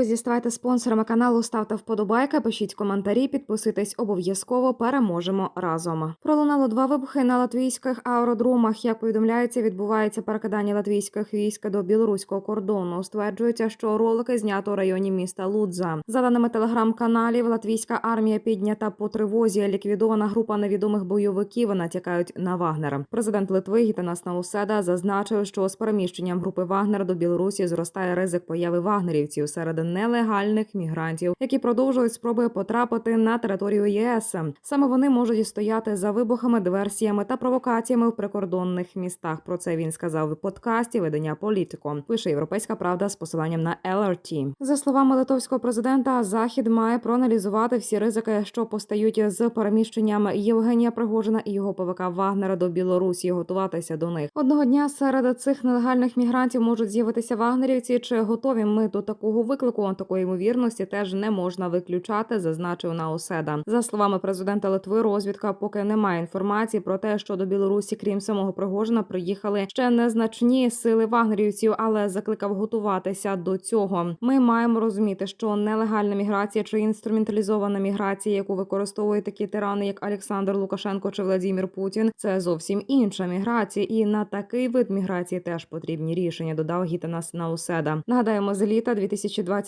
друзі, ставайте спонсорами каналу, ставте вподобайки, пишіть коментарі, підписуйтесь обов'язково. Переможемо разом. Пролунало два вибухи на латвійських аеродромах. Як повідомляється, відбувається перекидання латвійських військ до білоруського кордону. Стверджується, що ролики знято у районі міста Лудза. За даними телеграм-каналів, латвійська армія піднята по тривозі. Ліквідована група невідомих бойовиків натякають на Вагнера. Президент Литви Гітанас Науседа зазначив, що з переміщенням групи Вагнера до Білорусі зростає ризик появи вагнерівців серед нелегальних мігрантів, які продовжують спроби потрапити на територію ЄС. Саме вони можуть стояти за вибухами, диверсіями та провокаціями в прикордонних містах. Про це він сказав у подкасті видання Політико. Пише Європейська Правда з посиланням на LRT. За словами литовського президента, захід має проаналізувати всі ризики, що постають з переміщенням Євгенія Пригожина і його ПВК Вагнера до Білорусі, готуватися до них. Одного дня серед цих нелегальних мігрантів можуть з'явитися вагнерівці. Чи готові ми до такого виклику? Такої ймовірності теж не можна виключати, зазначив Науседа. За словами президента Литви, розвідка поки немає інформації про те, що до Білорусі, крім самого Пригожина, приїхали ще незначні сили вагнерівців, але закликав готуватися до цього. Ми маємо розуміти, що нелегальна міграція чи інструменталізована міграція, яку використовують такі тирани, як Олександр Лукашенко чи Владимир Путін, це зовсім інша міграція, і на такий вид міграції теж потрібні рішення. Додав Гітанас Науседа. Нагадаємо, з літа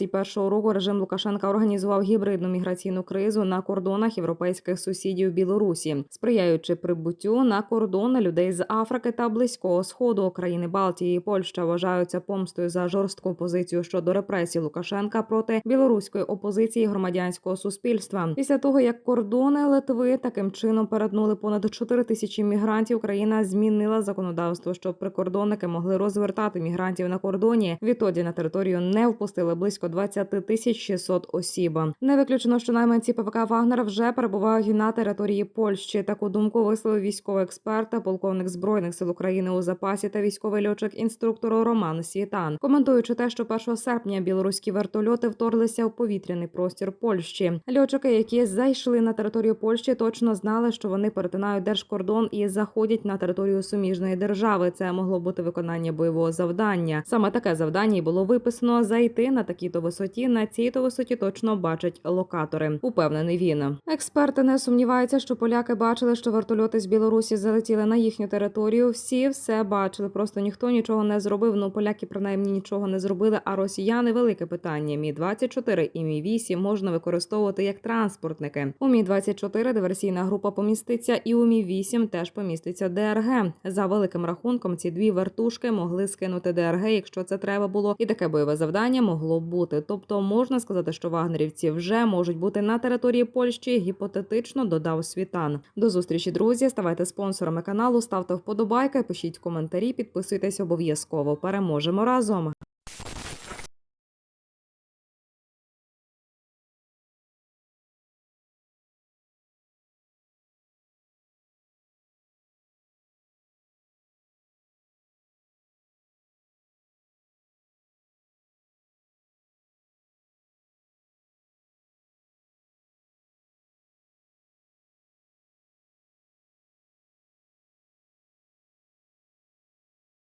2021 року режим Лукашенка організував гібридну міграційну кризу на кордонах європейських сусідів Білорусі, сприяючи прибуттю на кордони людей з Африки та Близького Сходу. країни Балтії і Польща вважаються помстою за жорстку позицію щодо репресій Лукашенка проти білоруської опозиції громадянського суспільства. Після того як кордони Литви таким чином перетнули понад 4 тисячі мігрантів, країна змінила законодавство, щоб прикордонники могли розвертати мігрантів на кордоні. Відтоді на територію не впустили близько 20 тисяч 600 осіб. Не виключено, що найманці ПВК Вагнера вже перебувають на території Польщі. Таку думку висловив військовий експерт, полковник збройних сил України у запасі та військовий льотчик інструктор Роман Світан, коментуючи те, що 1 серпня білоруські вертольоти вторглися в повітряний простір Польщі. Льотчики, які зайшли на територію Польщі, точно знали, що вони перетинають держкордон і заходять на територію суміжної держави. Це могло бути виконання бойового завдання. Саме таке завдання і було виписано зайти на такій-то висоті. На цій-то висоті точно бачать локатори. Упевнений він. Експерти не сумніваються, що поляки бачили, що вертольоти з Білорусі залетіли на їхню територію. Всі все бачили. Просто ніхто нічого не зробив. Ну поляки принаймні нічого не зробили. А росіяни велике питання. Мі 24 і Мі 8 можна використовувати як транспортники. У Мі 24 диверсійна група поміститься, і у Мі 8 теж поміститься ДРГ. За великим рахунком, ці дві вертушки могли скинути ДРГ, якщо це треба було, і таке бойове завдання могло б бути. Тобто можна сказати, що вагнерівці вже можуть бути на території Польщі. Гіпотетично додав світан. До зустрічі, друзі. Ставайте спонсорами каналу, ставте вподобайки, пишіть коментарі, підписуйтесь обов'язково. Переможемо разом.